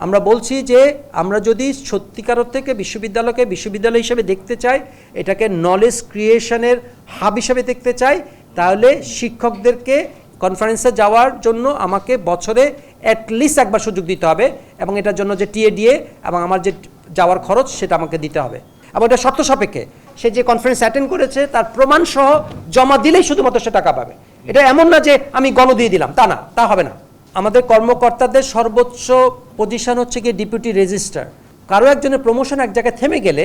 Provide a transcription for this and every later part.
আমরা বলছি যে আমরা যদি সত্যিকার থেকে বিশ্ববিদ্যালয়কে বিশ্ববিদ্যালয় হিসেবে দেখতে চাই, এটাকে নলেজ ক্রিয়েশনের হাব হিসেবে দেখতে চাই, তাহলে শিক্ষকদেরকে কনফারেন্সে যাওয়ার জন্য আমাকে বছরে অ্যাটলিস্ট একবার সুযোগ দিতে হবে এবং এটার জন্য যে টিএডিএ এবং আমার যে যাওয়ার খরচ সেটা আমাকে দিতে হবে। এবং এটা শর্ত সাপেক্ষে, সে যে কনফারেন্স অ্যাটেন্ড করেছে তার প্রমাণসহ জমা দিলেই শুধুমাত্র সে টাকা পাবে। এটা এমন না যে আমি গণ দিয়ে দিলাম, তা না, তা হবে না। আমাদের কর্মকর্তাদের সর্বোচ্চ পজিশন হচ্ছে গিয়ে ডিপুটি রেজিস্ট্রার কারও একজনের প্রমোশন এক জায়গায় থেমে গেলে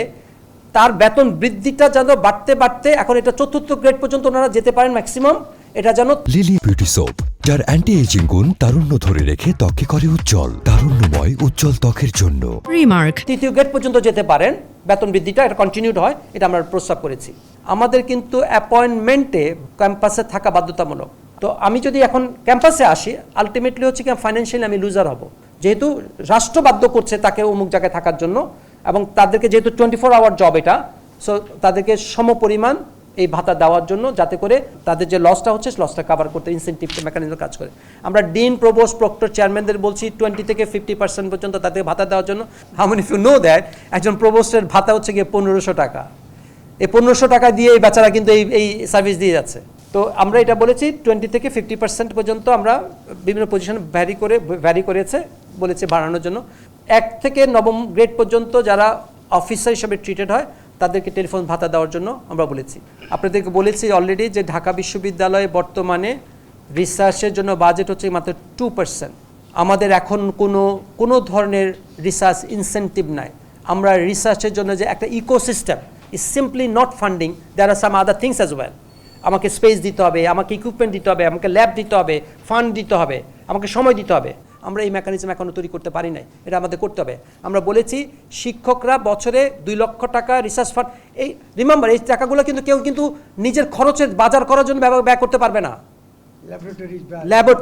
তার বেতন বৃদ্ধিটা যেন বাড়তে বাড়তে এখন এটা চতুর্থ গ্রেড পর্যন্ত ওনারা যেতে পারেন ম্যাক্সিমাম এটা যেন লিলি বিউটি সোপ যার অ্যান্টি এজিং গুণ তারুণ্য ধরে রেখে ত্বকে করে উজ্জ্বল তারুণ্যময় উজ্জ্বল ত্বকের জন্য। Remark. তৃতীয় গ্রেড পর্যন্ত যেতে পারেন বেতন বৃদ্ধিটা এটা কন্টিনিউড হয় এটা আমরা প্রস্তাব করেছি। আমাদের কিন্তু অ্যাপয়েন্টমেন্টে ক্যাম্পাসে থাকা বাধ্যতামূলক। তো আমি যদি এখন ক্যাম্পাসে আসি আলটিমেটলি হচ্ছে কি ফাইন্যান্সিয়ালি আমি লুজার হব। যেহেতু রাষ্ট্র বাধ্য করছে তাকে অমুক জায়গায় থাকার জন্য এবং তাদেরকে যেহেতু টোয়েন্টি ফোর আওয়ার জব এটা সো তাদেরকে সমপরিমাণ এই ভাতা দেওয়ার জন্য যাতে করে তাদের যে লসটা হচ্ছে লসটা কভার করতে ইনসেন্টিভ মেকানিজম কাজ করে। আমরা ডিন প্রবোস প্রক্টর চেয়ারম্যানদের বলছি টোয়েন্টি থেকে ফিফটি পার্সেন্ট পর্যন্ত তাদের ভাতা দেওয়ার জন্য। How many you know that একজন প্রবোস্টের ভাতা হচ্ছে গিয়ে পনেরোশো টাকা? এই পনেরোশো টাকা দিয়ে এই বেচারা কিন্তু এই এই সার্ভিস দিয়ে যাচ্ছে। তো আমরা এটা বলেছি টোয়েন্টি থেকে ফিফটি পার্সেন্ট পর্যন্ত আমরা বিভিন্ন পজিশন ভ্যারি করে ভ্যারি করেছে, বলেছে বাড়ানোর জন্য। এক থেকে নবম গ্রেড পর্যন্ত যারা অফিসার হিসেবে ট্রিটেড হয়, তাদেরকে টেলিফোন ভাতা দেওয়ার জন্য আমরা বলেছি। আপনাদেরকে বলেছি অলরেডি যে ঢাকা বিশ্ববিদ্যালয়ে বর্তমানে রিসার্চের জন্য বাজেট হচ্ছে মাত্র টু পার্সেন্ট আমাদের এখন কোনো কোনো ধরনের রিসার্চ ইনসেন্টিভ নাই। আমরা রিসার্চের জন্য যে একটা ecosystem is simply not funding there are some other things as well আমাকে স্পেস দিতে হবে আমাকে ইকুইপমেন্ট দিতে হবে আমাকে ল্যাব দিতে হবে ফান্ড দিতে হবে আমাকে সময় দিতে হবে। আমরা এই মেকানিজম এখনও তৈরি করতে পারি নাই এটা আমাদের করতে হবে। আমরা বলেছি শিক্ষকরা বছরে দুই লক্ষ টাকা রিসার্চ ফান্ড এই রিমেম্বার এই টাকাগুলো কিন্তু কেউ কিন্তু নিজের খরচের বাজার করার জন্য ব্যয় করতে পারবে না।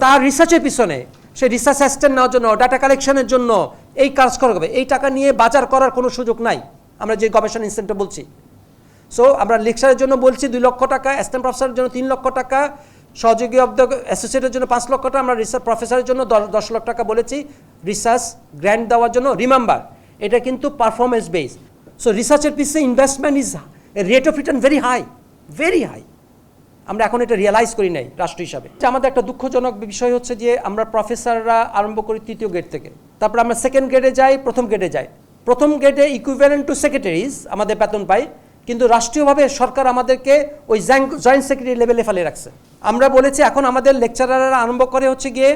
তার রিসার্চের পিছনে সে রিসার্চ অ্যাসিস্ট্যান্ট নেওয়ার জন্য ডাটা কালেকশনের জন্য এই কাজ করা হবে। এই টাকা নিয়ে বাজার করার কোনো সুযোগ নাই। আমরা যে গবেষণা ইনস্টিটিউটে বলছি। সো আমরা লেকচারের জন্য বলছি দুই লক্ষ টাকা অ্যাসিস্ট্যান্ট প্রফেসরের জন্য তিন লক্ষ টাকা, সহযোগী অব দ্য অ্যাসোসিয়েটের জন্য পাঁচ লক্ষ টাকা, আমরা রিসার্চ প্রফেসরের জন্য দশ- লক্ষ টাকা বলেছি। রিসার্চ গ্র্যান্ট দেওয়ার জন্য রিমেম্বার এটা কিন্তু পারফরমেন্স বেস সো রিসার্চের পিছিয়ে investment is rate of return very high very high আমরা এখন এটা রিয়েলাইজ করি নাই, রাষ্ট্র হিসাবে। যে আমাদের একটা দুঃখজনক বিষয় হচ্ছে যে, আমরা প্রফেসররা আরম্ভ করি তৃতীয় গ্রেড থেকে। তারপর আমরা সেকেন্ড গ্রেডে যাই, প্রথম গ্রেডে যাই। প্রথম গ্রেডে ইকুইভ্যালেন্ট টু সেক্রেটারিজ আমাদের বেতন পাই কিন্তু রাষ্ট্রীয়ভাবে সরকার আমাদেরকে ওই জয়েন্ট সেক্রেটারি লেভেলে ফেলে রাখছে। আমরা বলেছি এখন আমাদের লেকচারাররা আরম্ভ করে হচ্ছে গিয়ে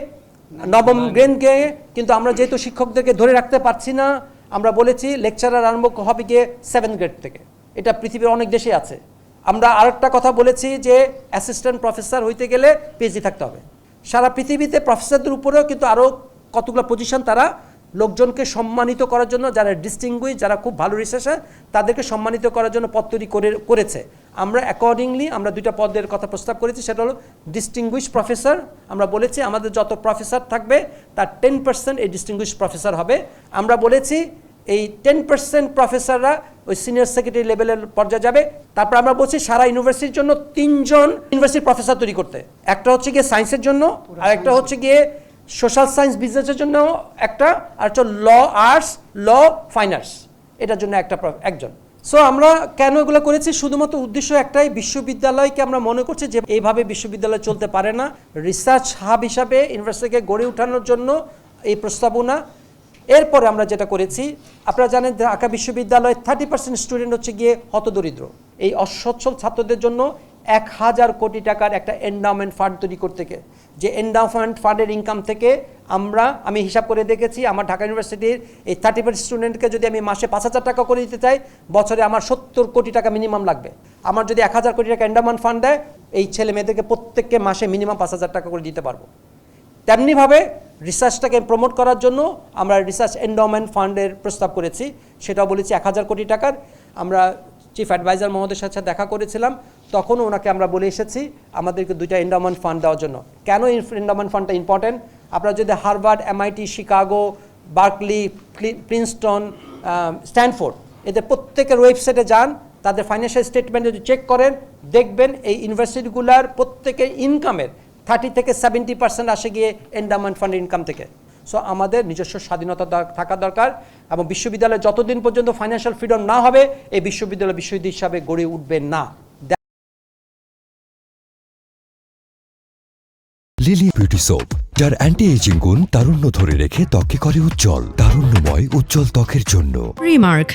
নবম গ্রেনকে কিন্তু আমরা যেহেতু শিক্ষকদেরকে ধরে রাখতে পারছি না, আমরা বলেছি লেকচারার আরম্ভ হবে গিয়ে সেভেন গ্রেড থেকে। এটা পৃথিবীর অনেক দেশে আছে। আমরা আরেকটা কথা বলেছি যে অ্যাসিস্ট্যান্ট প্রফেসর হইতে গেলে পিএইচডি থাকতে হবে। সারা পৃথিবীতে প্রফেসরদের উপরেও কিন্তু আরও কতগুলো পজিশন তারা লোকজনকে সম্মানিত করার জন্য যারা ডিস্টিংগুইশ যারা খুব ভালো রিসার্চার তাদেরকে সম্মানিত করার জন্য পদ তৈরি করে, করেছে। আমরা অ্যাকর্ডিংলি আমরা দুইটা পদের কথা প্রস্তাব করেছি, সেটা হলো ডিস্টিংগুইশ প্রফেসর আমরা বলেছি আমাদের যত প্রফেসর থাকবে, তার টেন পার্সেন্ট এই ডিস্টিংগুইশ প্রফেসর হবে। আমরা বলেছি এই টেন পার্সেন্ট প্রফেসররা ওই সিনিয়র সেক্রেটারি লেভেলের পর্যায়ে যাবে। তারপর আমরা বলছি সারা ইউনিভার্সিটির জন্য তিনজন ইউনিভার্সিটির প্রফেসর তৈরি করতে। একটা হচ্ছে গিয়ে সায়েন্সের জন্য, আর একটা হচ্ছে গিয়ে সোশ্যাল সায়েন্স বিজনেসের জন্য একটা, আর হচ্ছে law arts law fine arts এটার জন্য একটা একজন। সো আমরা কেন এগুলো করেছি? শুধুমাত্র উদ্দেশ্য একটাই, বিশ্ববিদ্যালয়কে আমরা মনে করছি যে এইভাবে বিশ্ববিদ্যালয় চলতে পারে না। রিসার্চ হাব হিসাবে ইউনিভার্সিটিকে গড়ে ওঠানোর জন্য এই প্রস্তাবনা। এরপরে আমরা যেটা করেছি, আপনারা জানেন ঢাকা বিশ্ববিদ্যালয়ে থার্টি পার্সেন্ট স্টুডেন্ট হচ্ছে গিয়ে হতদরিদ্র। এই অসচ্ছল ছাত্রদের জন্য এক হাজার কোটি টাকার একটা এন্ডাওমেন্ট ফান্ড তৈরি করতে যে এন্ডাওমেন্ট ফান্ডের ইনকাম থেকে আমরা, আমি হিসাব করে দেখেছি, আমার ঢাকা ইউনিভার্সিটির এই থার্টি পার্সেন্ট স্টুডেন্টকে যদি আমি মাসে পাঁচ হাজার টাকা করে দিতে চাই, বছরে আমার সত্তর কোটি টাকা মিনিমাম লাগবে। আমার যদি এক হাজার কোটি টাকা এন্ডাওমেন্ট ফান্ড দেয়, এই ছেলে মেয়েদেরকে প্রত্যেককে মাসে মিনিমাম পাঁচ হাজার টাকা করে দিতে পারব। তেমনিভাবে রিসার্চটাকে প্রমোট করার জন্য আমরা রিসার্চ এন্ডাওমেন্ট ফান্ডের প্রস্তাব করেছি, সেটাও বলেছি এক হাজার কোটি টাকার। আমরা চিফ অ্যাডভাইজার মহোদয়ের সাথে দেখা করেছিলাম তখন ওনাকে আমরা বলে এসেছি আমাদেরকে দুইটা এন্ডাওমেন্ট ফান্ড দেওয়ার জন্য। কেন এন্ডাওমেন্ট ফান্ডটা ইম্পর্টেন্ট আপনারা যদি Harvard MIT Chicago Berkeley Princeton Stanford এদের প্রত্যেকের ওয়েবসাইটে যান, তাদের ফাইন্যান্সিয়াল স্টেটমেন্ট যদি চেক করেন, দেখবেন এই ইউনিভার্সিটিগুলার প্রত্যেকের ইনকামের থার্টি থেকে সেভেন্টি পার্সেন্ট আসে গিয়ে এন্ডামেন্ট ফান্ড ইনকাম থেকে। সো আমাদের নিজস্ব স্বাধীনতা থাকা দরকার এবং বিশ্ববিদ্যালয়ে যতদিন পর্যন্ত ফাইন্যান্সিয়াল ফ্রিডম না হবে এই বিশ্ববিদ্যালয় বিশ্ববিদ্যালয় হিসাবে গড়ে উঠবে না। লিলি বিউটি সোপ যার অ্যান্টি এজিং গুণ তারুণ্য ধরে রেখে ত্বকে করে উজ্জ্বল তারুণ্যময় উজ্জ্বল ত্বকের জন্য। রিমার্ক